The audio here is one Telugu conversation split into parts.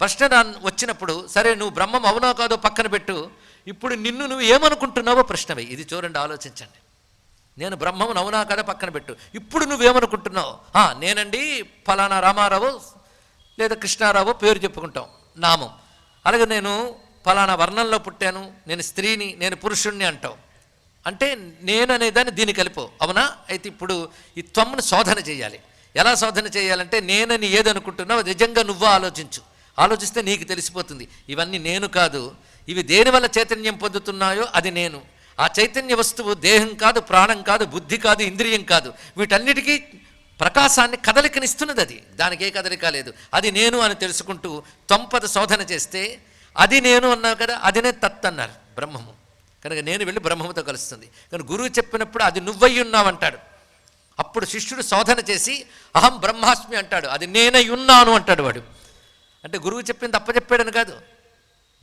ప్రశ్న రా- వచ్చినప్పుడు సరే నువ్వు బ్రహ్మం అవునో కాదో పక్కన పెట్టు. ఇప్పుడు నిన్ను నువ్వు ఏమనుకుంటున్నావో ప్రశ్నవే. ఇది చూడండి ఆలోచించండి. నేను బ్రహ్మం అవునా కదా పక్కన పెట్టు. ఇప్పుడు నువ్వేమనుకుంటున్నావు నేనండి ఫలానా రామారావు లేదా కృష్ణారావు పేరు చెప్పుకుంటాం నామం. అలాగే నేను ఫలానా వర్ణంలో పుట్టాను నేను స్త్రీని నేను పురుషుణ్ణి అంటావు అంటే నేను అనేదాన్ని దీన్ని కలిపో. అవునా? అయితే ఇప్పుడు ఈ త్వమ్మును శోధన చేయాలి. ఎలా శోధన చేయాలంటే నేనని ఏదనుకుంటున్నావు నిజంగా నువ్వు ఆలోచించు. ఆలోచిస్తే నీకు తెలిసిపోతుంది. ఇవన్నీ నేను కాదు. ఇవి దేనివల్ల చైతన్యం పొందుతున్నాయో అది నేను. ఆ చైతన్య వస్తువు దేహం కాదు ప్రాణం కాదు బుద్ధి కాదు ఇంద్రియం కాదు. వీటన్నిటికీ ప్రకాశాన్ని కదలికనిస్తున్నది అది. దానికి ఏ కదలిక లేదు. అది నేను అని తెలుసుకుంటూ తొంపద శోధన చేస్తే అది నేను అన్నావు కదా అదినే తత్ అన్నారు బ్రహ్మము. కనుక నేను వెళ్ళి బ్రహ్మముతో కలుస్తుంది. కానీ గురువు చెప్పినప్పుడు అది నువ్వై ఉన్నావంటాడు అప్పుడు శిష్యుడు శోధన చేసి అహం బ్రహ్మాస్మి అంటాడు. అది నేనై ఉన్నాను అంటాడు వాడు. అంటే గురువు చెప్పింది అప్పచెప్పాడని కాదు.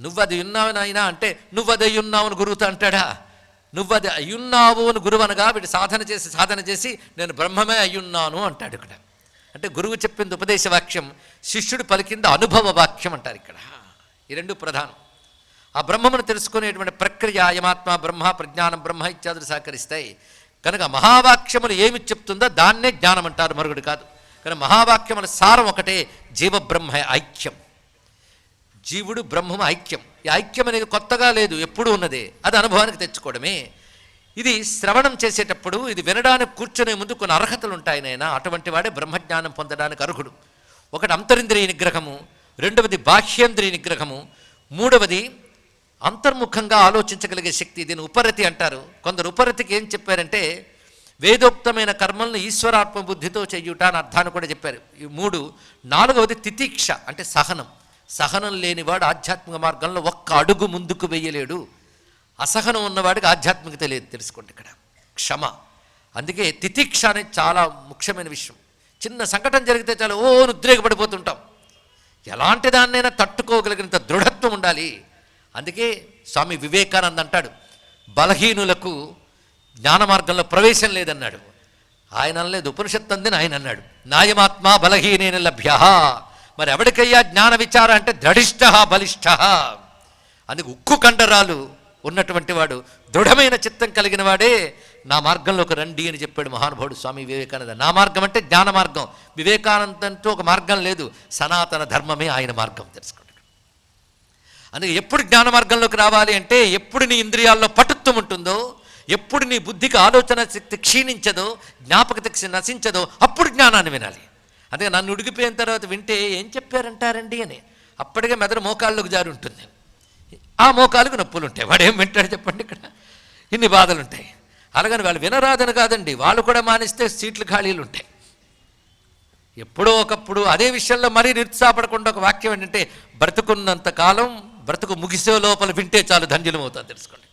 నువ్వు అది ఉన్నావు నాయనా అంటే నువ్వు అది అయ్యున్నావు అని గురువుతో అంటాడా? నువ్వు అది అయ్యున్నావు అని గురువు అనగా వీడు సాధన చేసి సాధన చేసి నేను బ్రహ్మమే అయ్యున్నాను అంటాడు ఇక్కడ. అంటే గురువు చెప్పింది ఉపదేశ వాక్యం శిష్యుడు పలికింది అనుభవ వాక్యం అంటారు ఇక్కడ. ఈ రెండు ప్రధానం. ఆ బ్రహ్మమును తెలుసుకునేటువంటి ప్రక్రియ యమాత్మ బ్రహ్మ ప్రజ్ఞానం బ్రహ్మ ఇత్యాదులు సహకరిస్తాయి. కనుక మహావాక్యములు ఏమి చెప్తుందో దాన్నే జ్ఞానం అంటారు మరొకటి కాదు. కానీ మహావాక్యముల సారం ఒకటే జీవబ్రహ్మ ఐక్యం. జీవుడు బ్రహ్మము ఐక్యం. ఈ ఐక్యం అనేది కొత్తగా లేదు ఎప్పుడూ ఉన్నదే. అది అనుభవానికి తెచ్చుకోవడమే. ఇది శ్రవణం చేసేటప్పుడు ఇది వినడానికి కూర్చునే ముందు కొన్ని అర్హతలు ఉంటాయి నాయన. అటువంటి వాడే బ్రహ్మజ్ఞానం పొందడానికి అర్హుడు. ఒకటి అంతరింద్రియ నిగ్రహము రెండవది బాహ్యేంద్రియ నిగ్రహము మూడవది అంతర్ముఖంగా ఆలోచించగలిగే శక్తి. దీని ఉపరతి అంటారు. కొందరు ఉపరతికి ఏం చెప్పారంటే వేదోక్తమైన కర్మలను ఈశ్వరాత్మ బుద్ధితో చెయ్యుట అని అర్థాన్ని కూడా చెప్పారు. ఈ మూడు నాలుగవది తితీక్ష అంటే సహనం. సహనం లేనివాడు ఆధ్యాత్మిక మార్గంలో ఒక్క అడుగు ముందుకు వేయలేడు. అసహనం ఉన్నవాడికి ఆధ్యాత్మికత లేదు తెలుసుకోండి ఇక్కడ. క్షమ. అందుకే తితీక్ష అనేది చాలా ముఖ్యమైన విషయం. చిన్న సంఘటన జరిగితే చాలా ఓ ఉద్రేకపడిపోతుంటాం ఎలాంటి దాన్నైనా తట్టుకోగలిగినంత దృఢత్వం ఉండాలి. అందుకే స్వామి వివేకానంద్ అంటాడు బలహీనులకు జ్ఞాన మార్గంలో ప్రవేశం లేదన్నాడు. ఆయన అనలేదు ఉపనిషత్తు అందని ఆయన అన్నాడు. నాయమాత్మ బలహీనేన లభ్య. మరి ఎవరికయ్యా జ్ఞాన విచార అంటే దృఢిష్ట బలిష్ట. అందుకు ఉక్కు కండరాలు ఉన్నటువంటి వాడు దృఢమైన చిత్తం కలిగిన వాడే నా మార్గంలోకి రండి అని చెప్పాడు మహానుభావుడు స్వామి వివేకానంద. నా మార్గం అంటే జ్ఞాన మార్గం. వివేకానందంతో ఒక మార్గం లేదు. సనాతన ధర్మమే ఆయన మార్గం తెలుసుకోండి అందుకే ఎప్పుడు జ్ఞాన మార్గంలోకి రావాలి అంటే ఎప్పుడు నీ ఇంద్రియాల్లో పటుత్వం ఉంటుందో ఎప్పుడు నీ బుద్ధికి ఆలోచన శక్తి క్షీణించదో జ్ఞాపక శక్తి నశించదో అప్పుడు జ్ఞానాన్ని వినాలి. అదే నన్ను ఉడిగిపోయిన తర్వాత వింటే ఏం చెప్పారంటారండి అని. అప్పటికే మెదడు మోకాళ్ళకు జారి ఉంటుంది. ఆ మోకాలకు నొప్పులు ఉంటాయి. వాడు ఏం వింటాడు చెప్పండి ఇక్కడ? ఇన్ని బాధలు ఉంటాయి అలాగని వాళ్ళు వినరాదని కాదండి. వాళ్ళు కూడా మానిస్తే సీట్లు ఖాళీలు ఉంటాయి. ఎప్పుడో ఒకప్పుడు అదే విషయంలో మరీ నిరుత్సాహపడకుండా ఒక వాక్యం ఏంటంటే బ్రతుకున్నంత కాలం బ్రతుకు ముగిసే లోపల వింటే చాలు ధన్యులం అవుతుంది తెలుసుకోండి.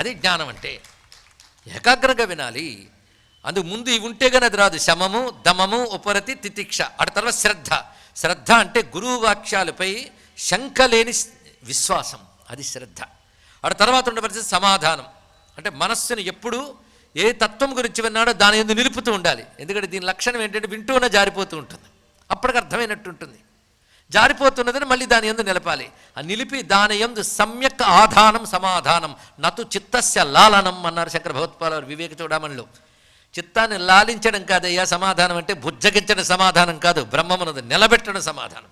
అది జ్ఞానం అంటే ఏకాగ్రంగా వినాలి. అందుకు ముందు ఇవి ఉంటే కానీ అది రాదు. శమము దమము ఉపరతి తితిక్ష. అటు తర్వాత శ్రద్ధ. శ్రద్ధ అంటే గురువు వాక్యాలపై శంక లేని విశ్వాసం. అది శ్రద్ధ. అటు తర్వాత ఉండవలసిన సమాధానం. అంటే మనస్సుని ఎప్పుడు ఏ తత్వం గురించి విన్నాడో దాని ఎందు నిలుపుతూ ఉండాలి. ఎందుకంటే దీని లక్షణం ఏంటంటే వింటూనే జారిపోతూ ఉంటుంది. అప్పటికి అర్థమైనట్టు ఉంటుంది. జారిపోతున్నదని మళ్ళీ దాని ఎందు నిలపాలి. ఆ నిలిపి దాని ఎందు సమ్యక్ ఆధానం సమాధానం. నతు చిత్తస్య లాలనం అన్నారు శంకర భగవత్పాల వివేక చూడమనిలో చిత్తాన్ని లాలించడం కాదయ్యా సమాధానం అంటే బుజ్జగించడం సమాధానం కాదు బ్రహ్మమునది నిలబెట్టడం సమాధానం.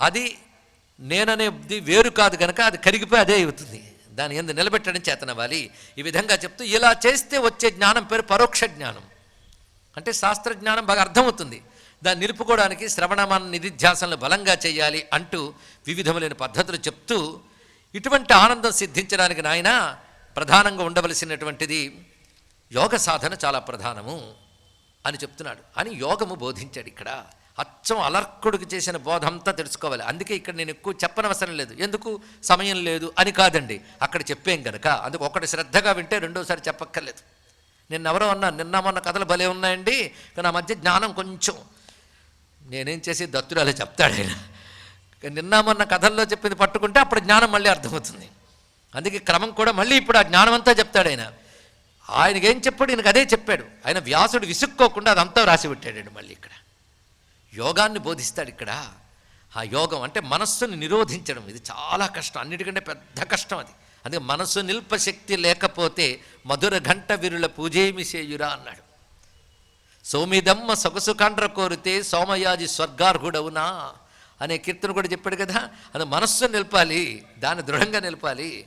అది నేననేది వేరు కాదు కనుక అది కరిగిపోయి అదే అవుతుంది. దాని ఎందు నిలబెట్టడం చేతనవ్వాలి. ఈ విధంగా చెప్తూ ఇలా చేస్తే వచ్చే జ్ఞానం పేరు పరోక్ష జ్ఞానం. అంటే శాస్త్ర జ్ఞానం బాగా అర్థమవుతుంది. దాన్ని నిలుపుకోవడానికి శ్రవణమాన నిధిధ్యాసనలు బలంగా చేయాలి అంటూ వివిధములైన పద్ధతులు చెప్తూ ఇటువంటి ఆనందం సిద్ధించడానికి నాయన ప్రధానంగా ఉండవలసినటువంటిది యోగ సాధన చాలా ప్రధానము అని చెప్తున్నాడు. అని యోగము బోధించాడు ఇక్కడ. అచ్చం అలర్కుడికి చేసిన బోధంతా తెలుసుకోవాలి. అందుకే ఇక్కడ నేను ఎక్కువ చెప్పనవసరం లేదు. ఎందుకు? సమయం లేదు అని కాదండి. అక్కడ చెప్పాం కనుక అందుకు ఒకటి శ్రద్ధగా వింటే రెండోసారి చెప్పక్కర్లేదు. నిన్నెవరో అన్నా నిన్న మొన్న కథలు భలే ఉన్నాయండి కానీ ఆ మధ్య జ్ఞానం కొంచెం నేనేం చేసి దత్తుడు అలా చెప్తాడు ఆయన. నిన్న మొన్న కథల్లో చెప్పింది పట్టుకుంటే అప్పుడు జ్ఞానం మళ్ళీ అర్థమవుతుంది. అందుకే క్రమం కూడా మళ్ళీ ఇప్పుడు ఆ జ్ఞానం అంతా చెప్తాడు ఆయన. ఆయనకి ఏం చెప్పాడు? ఈయనకు అదే చెప్పాడు. ఆయన వ్యాసుడు విసుక్కోకుండా అదంతా రాసి పెట్టాడు మళ్ళీ ఇక్కడ. యోగాన్ని బోధిస్తాడు ఇక్కడ. ఆ యోగం అంటే మనస్సుని నిరోధించడం. ఇది చాలా కష్టం. అన్నిటికంటే పెద్ద కష్టం అది. అందుకే మనస్సు నిల్ప శక్తి లేకపోతే మధుర ఘంట విరుల పూజేమి చేయురా అన్నాడు. సోమిదమ్మ సొగసు కండ్ర కోరితే సోమయాజి స్వర్గార్హుడవునా అనే కీర్తన కూడా చెప్పాడు కదా. అది మనస్సు నిలపాలి దాన్ని దృఢంగా నిలపాలి.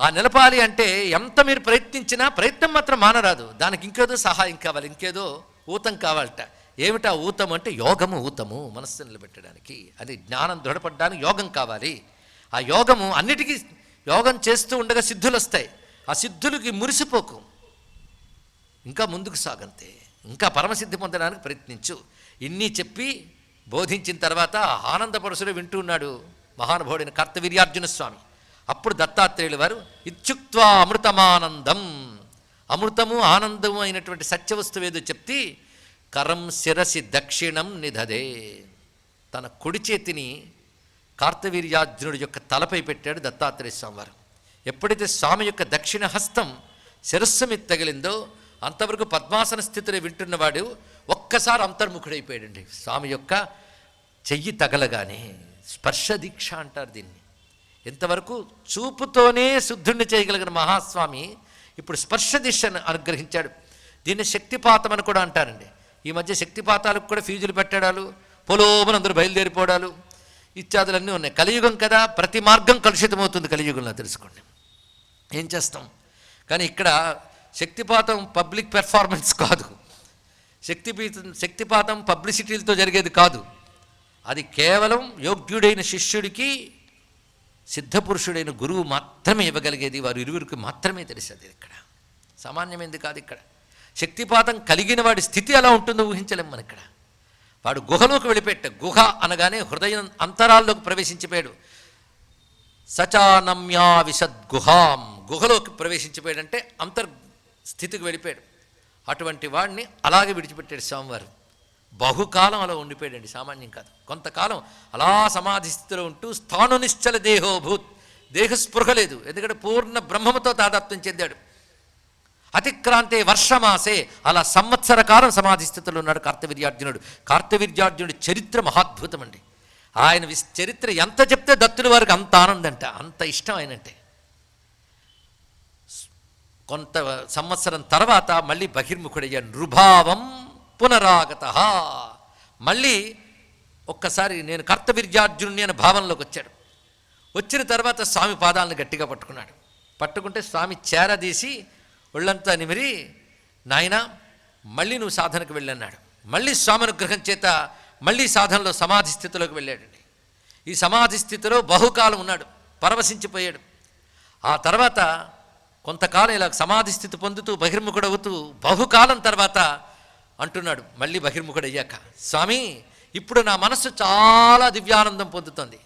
ఆ నిలపాలి అంటే ఎంత మీరు ప్రయత్నించినా ప్రయత్నం మాత్రం మానరాదు. దానికి ఇంకేదో సహాయం కావాలి ఇంకేదో ఊతం కావాలట. ఏమిటా ఊతం అంటే యోగము ఊతము మనస్సు నిలబెట్టడానికి. అది జ్ఞానం దృఢపడడానికి యోగం కావాలి. ఆ యోగము అన్నిటికీ యోగం చేస్తూ ఉండగా సిద్ధులు వస్తాయి ఆ సిద్ధులకి మురిసిపోకు. ఇంకా ముందుకు సాగంతే ఇంకా పరమసిద్ధి పొందడానికి ప్రయత్నించు. ఇన్ని చెప్పి బోధించిన తర్వాత ఆనందపరుసుడు వింటూ ఉన్నాడు మహానుభావుడైన కర్తవీర్యార్జున స్వామి. అప్పుడు దత్తాత్రేయులు వారు ఇచ్చుక్వా అమృతమానందం. అమృతము ఆనందము అయినటువంటి సత్యవస్తువు ఏదో చెప్తే కరం శిరసి దక్షిణం నిధదే. తన కుడి చేతిని కార్తవీర్యార్జునుడి యొక్క తలపై పెట్టాడు దత్తాత్రేయ స్వామివారు. ఎప్పుడైతే స్వామి యొక్క దక్షిణ హస్తం శిరస్సు మీద తగిలిందో అంతవరకు పద్మాసన స్థితిలో వింటున్నవాడు ఒక్కసారి అంతర్ముఖుడైపోయాడండి. స్వామి యొక్క చెయ్యి తగలగానే స్పర్శ దీక్ష అంటారు దీన్ని. ఎంతవరకు చూపుతోనే శుద్ధుణ్ణి చేయగలిగిన మహాస్వామి ఇప్పుడు స్పర్శ దిశను అనుగ్రహించాడు. దీన్ని శక్తిపాతం అని కూడా అంటారండి. ఈ మధ్య శక్తిపాతాలకు కూడా ఫీజులు పెట్టడాలు పొలోమని అందరూ బయలుదేరిపోవడాలు ఇత్యాదులన్నీ ఉన్నాయి. కలియుగం కదా ప్రతి మార్గం కలుషితమవుతుంది కలియుగంలో తెలుసుకోండి. ఏం చేస్తాం? కానీ ఇక్కడ శక్తిపాతం పబ్లిక్ పెర్ఫార్మెన్స్ కాదు. శక్తిపీతం శక్తిపాతం పబ్లిసిటీలతో జరిగేది కాదు. అది కేవలం యోగ్యుడైన శిష్యుడికి సిద్ధపురుషుడైన గురువు మాత్రమే ఇవ్వగలిగేది. వారు ఇరువురికి మాత్రమే తెలిసేది ఇక్కడ. సామాన్యమైనది కాదు ఇక్కడ. శక్తిపాతం కలిగిన వాడి స్థితి ఎలా ఉంటుందో ఊహించలేం మన ఇక్కడ. వాడు గుహలోకి వెళ్ళిపెట్ట గుహ అనగానే హృదయం అంతరాల్లోకి ప్రవేశించిపోయాడు. సచానమ్యా విశద్గుహాం గుహలోకి ప్రవేశించిపోయాడంటే అంతర్ స్థితికి వెళ్ళిపోయాడు. అటువంటి వాడిని అలాగే విడిచిపెట్టాడు స్వామివారు. బహుకాలం అలా ఉండిపోయాడండి సామాన్యం కాదు. కొంతకాలం అలా సమాధి స్థితిలో ఉంటూ స్థానునిశ్చల దేహోభూత్ దేహస్పృహ లేదు. ఎందుకంటే పూర్ణ బ్రహ్మముతో తాదాత్మ్యం చెందాడు. అతిక్రాంతే వర్షమాసే అలా సంవత్సర కాలం సమాధి స్థితిలో ఉన్నాడు కార్తవీర్యార్జునుడు. కార్తవీర్యార్జునుడి చరిత్ర మహాద్భుతం అండి ఆయన చరిత్ర ఎంత చెప్తే దత్తుల వారికి అంత ఆనందంట అంత ఇష్టం ఆయనంటే. కొంత సంవత్సరం తర్వాత మళ్ళీ బహిర్ముఖుడయ్యా నృభావం పునరాగత. మళ్ళీ ఒక్కసారి నేను కర్తవిర్యార్జునుని అనే భావనలోకి వచ్చాడు. వచ్చిన తర్వాత స్వామి పాదాలను గట్టిగా పట్టుకున్నాడు. పట్టుకుంటే స్వామి చేరదీసి ఒళ్ళంతా నిమిరి నాయన మళ్ళీ నువ్వు సాధనకు వెళ్ళన్నాడు. మళ్ళీ స్వామి అనుగ్రహం చేత మళ్ళీ సాధనలో సమాధి స్థితిలోకి వెళ్ళాడండి ఈ సమాధి స్థితిలో బహుకాలం ఉన్నాడు. పరవశించిపోయాడు. ఆ తర్వాత కొంతకాలం ఇలా సమాధి స్థితి పొందుతూ బహిర్ముఖుడవుతూ బహుకాలం తర్వాత అంటున్నాడు మళ్ళీ బహిర్ముఖుడయ్యాక. స్వామి ఇప్పుడు నా మనస్సు చాలా దివ్యానందం పొందుతుంది.